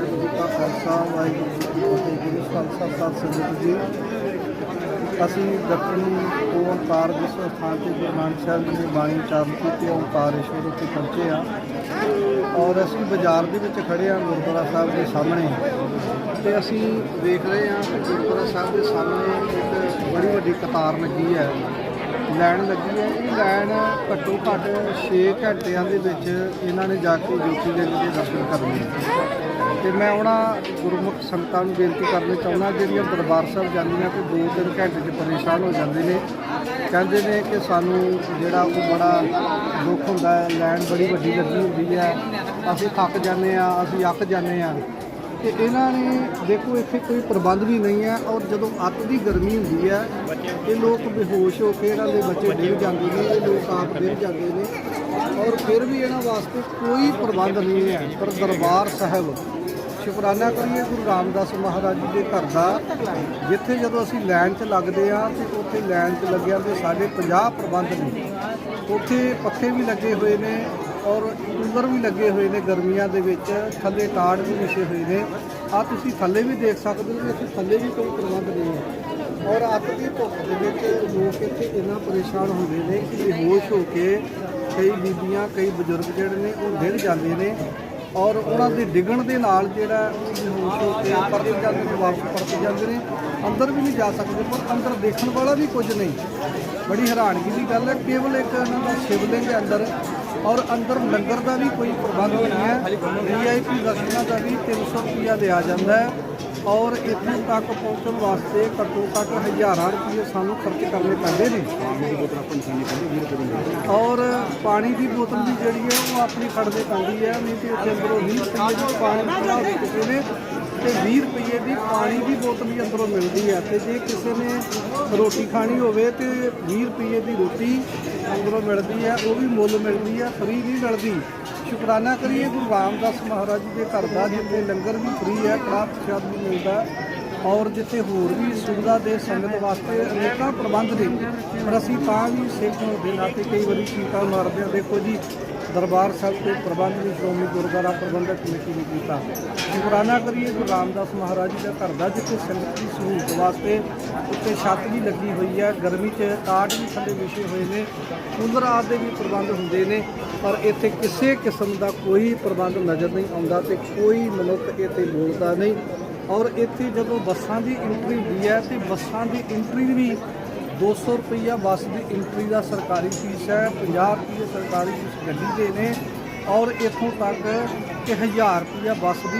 ਵਾਹਿਗੁਰੂ ਜੀ ਕਾ ਖਾਲਸਾ ਵਾਹਿਗੁਰੂ ਜੀ ਕੀ ਫਤਿਹ ਗੁਰੂ ਖਾਲਸਾ ਸਾਹਿਬ ਸੰਗਤ ਜੀ ਅਸੀਂ ਦੱਖਣੀ ਓਮਕਾਰ ਜਿਸ ਸਥਾਨ ਤੇ ਗੁਰੂ ਨਾਨਕ ਸਾਹਿਬ ਜੀ ਨੇ ਬਾਣੀ ਉਚਾਰਨ ਕੀਤੀ ਹੈ, ਓਮਕਾਰੇਸ਼ਵਰ ਉੱਤੇ ਪਹੁੰਚੇ ਆ ਔਰ ਅਸੀਂ ਬਾਜ਼ਾਰ ਦੇ ਵਿੱਚ ਖੜੇ ਆ ਗੁਰਦੁਆਰਾ ਸਾਹਿਬ ਦੇ ਸਾਹਮਣੇ। ਤੇ ਅਸੀਂ ਦੇਖ ਰਹੇ ਹਾਂ ਕਿ ਗੁਰਦੁਆਰਾ ਸਾਹਿਬ ਦੇ ਸਾਹਮਣੇ ਇੱਕ ਬੜੀ ਵੱਡੀ ਕਤਾਰ ਲੱਗੀ ਹੈ। ਲਾਈਨ ਲੱਗੀ ਹੈ। ਇਹ ਲਾਈਨ ਘੱਟੋ ਘੱਟ 6 ਘੰਟਿਆਂ ਦੇ ਵਿੱਚ ਇਹਨਾਂ ਨੇ ਜਾ ਕੇ ਜੋਤੀ ਦੇ ਦੇ ਦਰਸ਼ਨ ਕਰਨੇ ਆ। ਤੇ ਮੈਂ ਉਹਨਾਂ ਗੁਰਮੁਖ ਸੰਗਤਾਂ ਨੂੰ ਬੇਨਤੀ ਕਰਨੀ ਚਾਹੁੰਦਾ, ਜਿਹੜੀਆਂ ਦਰਬਾਰ ਸਾਹਿਬ ਜਾਂਦੀਆਂ ਤੇ ਦੋ ਤਿੰਨ ਘੰਟੇ 'ਚ ਪਰੇਸ਼ਾਨ ਹੋ ਜਾਂਦੇ ਨੇ। ਕਹਿੰਦੇ ਨੇ ਕਿ ਸਾਨੂੰ ਜਿਹੜਾ ਉਹ ਬੜਾ ਦੁੱਖ ਹੁੰਦਾ ਹੈ ਲਾਈਨ ਬੜੀ ਵੱਡੀ ਲੱਗੀ ਹੁੰਦੀ ਹੈ। ਅਸੀਂ ਥੱਕ ਜਾਂਦੇ ਆ ਅਸੀਂ ਅੱਕ ਜਾਂਦੇ ਆ ਤੇ ਇਹਨਾਂ ਨੇ ਦੇਖੋ, ਇੱਥੇ ਕੋਈ ਪ੍ਰਬੰਧ ਵੀ ਨਹੀਂ ਹੈ ਔਰ ਜਦੋਂ ਅੱਤ ਦੀ ਗਰਮੀ ਹੁੰਦੀ ਹੈ, ਇਹ ਲੋਕ ਬੇਹੋਸ਼ ਹੋ ਕੇ ਇਹਨਾਂ ਦੇ ਬੱਚੇ ਡਿੱਗ ਜਾਂਦੇ ਨੇ, ਇਹ ਲੋਕ ਆਪ ਡਿੱਗ ਜਾਂਦੇ ਨੇ ਔਰ ਫਿਰ ਵੀ ਇਹਨਾਂ ਵਾਸਤੇ ਕੋਈ ਪ੍ਰਬੰਧ ਨਹੀਂ ਹੈ। ਪਰ ਦਰਬਾਰ ਸਾਹਿਬ, ਸ਼ੁਕਰਾਨਾ ਕਰੀਏ ਗੁਰੂ ਰਾਮਦਾਸ ਮਹਾਰਾਜ ਜੀ ਦੇ ਘਰ ਦਾ, ਜਿੱਥੇ ਜਦੋਂ ਅਸੀਂ ਲਾਈਨ 'ਚ ਲੱਗਦੇ ਆ ਤੇ ਉੱਥੇ ਲਾਈਨ 'ਚ ਲੱਗਿਆ ਤੇ ਸਾਡੇ 50 ਪ੍ਰਬੰਧ ਨੇ, ਉੱਥੇ ਪੱਖੇ ਵੀ ਲੱਗੇ ਹੋਏ ਨੇ ਔਰ ਕੂਲਰ ਵੀ ਲੱਗੇ ਹੋਏ ਨੇ ਗਰਮੀਆਂ ਦੇ ਵਿੱਚ, ਥੱਲੇ ਟਾੜ ਵੀ ਵਿਛੇ ਹੋਏ ਨੇ। ਆ ਤੁਸੀਂ ਥੱਲੇ ਵੀ ਦੇਖ ਸਕਦੇ ਹੋ ਕਿ ਥੱਲੇ ਵੀ ਕੋਈ ਪ੍ਰਬੰਧ ਨਹੀਂ ਹੈ। ਔਰ ਅੱਤ ਦੀ ਧੁੱਪ ਦੇ ਵਿੱਚ ਲੋਕ ਇੱਥੇ ਇੰਨਾ ਪਰੇਸ਼ਾਨ ਹੁੰਦੇ ਨੇ ਕਿ ਬੇਹੋਸ਼ ਹੋ ਕੇ ਕਈ ਬੀਬੀਆਂ, ਕਈ ਬਜ਼ੁਰਗ ਜਿਹੜੇ ਨੇ ਉਹ ਡਿੱਗ ਜਾਂਦੇ ਨੇ। ਔਰ ਉਹਨਾਂ ਦੇ ਡਿੱਗਣ ਦੇ ਨਾਲ ਜਿਹੜਾ ਉਹ ਬੇਹੋਸ਼ ਹੋ ਕੇ ਪਰਤ ਜਾਂਦੇ ਨੇ, ਵਾਪਸ ਪਰਤੇ ਜਾਂਦੇ ਨੇ। ਅੰਦਰ ਵੀ ਨਹੀਂ ਜਾ ਸਕਦੇ, ਪਰ ਅੰਦਰ ਦੇਖਣ ਵਾਲਾ ਵੀ ਕੁਝ ਨਹੀਂ। ਬੜੀ ਹੈਰਾਨਗੀ ਦੀ ਗੱਲ ਹੈ, ਕੇਵਲ ਇੱਕ ਇਹਨਾਂ ਦਾ ਸ਼ਿਵਲਿੰਗ ਦੇ ਅੰਦਰ। ਔਰ ਅੰਦਰ ਲੰਗਰ ਦਾ ਵੀ ਕੋਈ ਪ੍ਰਬੰਧ ਨਹੀਂ ਹੈ। ਵੀਆਈਪੀ ਦਰਸ਼ਨਾਂ ਦਾ ਵੀ 300 ਰੁਪਿਆ ਲਿਆ ਜਾਂਦਾ ਹੈ। ਔਰ ਇੱਥੇ ਤੱਕ ਪਹੁੰਚਣ ਵਾਸਤੇ ਘੱਟੋ ਘੱਟ ਹਜ਼ਾਰਾਂ ਰੁਪਏ ਸਾਨੂੰ ਖਰਚ ਕਰਨੇ ਪੈਂਦੇ ਨੇ। ਔਰ ਪਾਣੀ ਦੀ ਬੋਤਲ ਵੀ ਜਿਹੜੀ ਹੈ ਉਹ ਆਪਣੀ ਖੜਦੇ ਪੈਂਦੀ ਹੈ। ਨਹੀਂ ਤੇ ਉੱਥੇ ਅੰਦਰੋਂ 20 ਰੁਪਏ ਦੀ ਪਾਣੀ ਦੇ ਕਿਸੇ ਨੇ ਤੇ 20 ਰੁਪਏ ਦੀ ਪਾਣੀ ਦੀ ਬੋਤਲ ਵੀ ਅੰਦਰੋਂ ਮਿਲਦੀ ਹੈ ਤੇ ਜੇ ਕਿਸੇ ਨੇ ਰੋਟੀ ਖਾਣੀ ਹੋਵੇ ਤੇ 20 ਰੁਪਏ ਦੀ ਰੋਟੀ ਅੰਦਰੋਂ ਮਿਲਦੀ ਹੈ ਉਹ ਵੀ ਮੁੱਲ ਮਿਲਦੀ ਹੈ ਫਰੀ ਨਹੀਂ ਮਿਲਦੀ। ਸ਼ੁਕਰਾਨਾ ਕਰੀਏ, ਗੁਰੂ ਰਾਮਦਾਸ ਮਹਾਰਾਜ ਜੀ ਦੇ ਘਰ ਦਾ ਜਿੱਥੇ ਲੰਗਰ ਵੀ ਫਰੀ ਹੈ ਕੜਾਹ ਪ੍ਰਸ਼ਾਦ ਵੀ ਮਿਲਦਾ ਔਰ ਜਿੱਥੇ ਹੋਰ ਵੀ ਸੁਵਿਧਾ ਦੇ ਸੰਗਤ ਵਾਸਤੇ ਅਨੇਕਾਂ ਪ੍ਰਬੰਧ ਨੇ। ਪਰ ਅਸੀਂ ਤਾਂ ਵੀ ਸਿੱਖ ਹੋਣ ਦੇ ਨਾਤੇ ਕਈ ਵਾਰੀ ਚੀਕਾਂ ਮਾਰਦੇ ਹਾਂ, ਦੇਖੋ ਜੀ ਦਰਬਾਰ ਸਾਹਿਬ ਦੇ ਪ੍ਰਬੰਧ ਵੀ ਸ਼੍ਰੋਮਣੀ ਗੁਰਦੁਆਰਾ ਪ੍ਰਬੰਧਕ ਕਮੇਟੀ ਨੇ ਕੀਤਾ। ਸ਼ੁਕਰਾਨਾ ਕਰੀਏ ਗੁਰੂ ਰਾਮਦਾਸ ਮਹਾਰਾਜ ਜੀ ਦਾ ਘਰ ਦਾ ਜਿੱਥੇ ਸੰਗਤ ਦੀ ਸਹੂਲਤ ਵਾਸਤੇ ਉੱਤੇ ਛੱਤ ਵੀ ਲੱਗੀ ਹੋਈ ਹੈ, ਗਰਮੀ 'ਚ ਕਾਟ ਵੀ ਥੱਲੇ ਵਿਛੇ ਹੋਏ ਨੇ, ਕੂਲਰ ਆਦਿ ਦੇ ਵੀ ਪ੍ਰਬੰਧ ਹੁੰਦੇ ਨੇ, ਪਰ ਇੱਥੇ ਕਿਸੇ ਕਿਸਮ ਦਾ ਕੋਈ ਪ੍ਰਬੰਧ ਨਜ਼ਰ ਨਹੀਂ ਆਉਂਦਾ ਤੇ ਕੋਈ ਮਨੁੱਖ ਇੱਥੇ ਬੋਲਦਾ ਨਹੀਂ। ਔਰ ਇੱਥੇ ਜਦੋਂ ਬੱਸਾਂ ਦੀ ਐਂਟਰੀ ਹੁੰਦੀ ਹੈ ਤੇ ਬੱਸਾਂ ਦੀ ਐਂਟਰੀ ਵੀ 200 ਰੁਪਈਆ ਬੱਸ ਦੀ ਐਂਟਰੀ ਦਾ ਸਰਕਾਰੀ ਫੀਸ ਹੈ 50 ਰੁਪਈਏ ਸਰਕਾਰੀ ਫੀਸ ਗੱਡੀ ਦੇ ਨੇ ਔਰ ਇੱਥੋਂ ਤੱਕ ਕਿ 1000 ਰੁਪਈਆ ਬੱਸ ਦੀ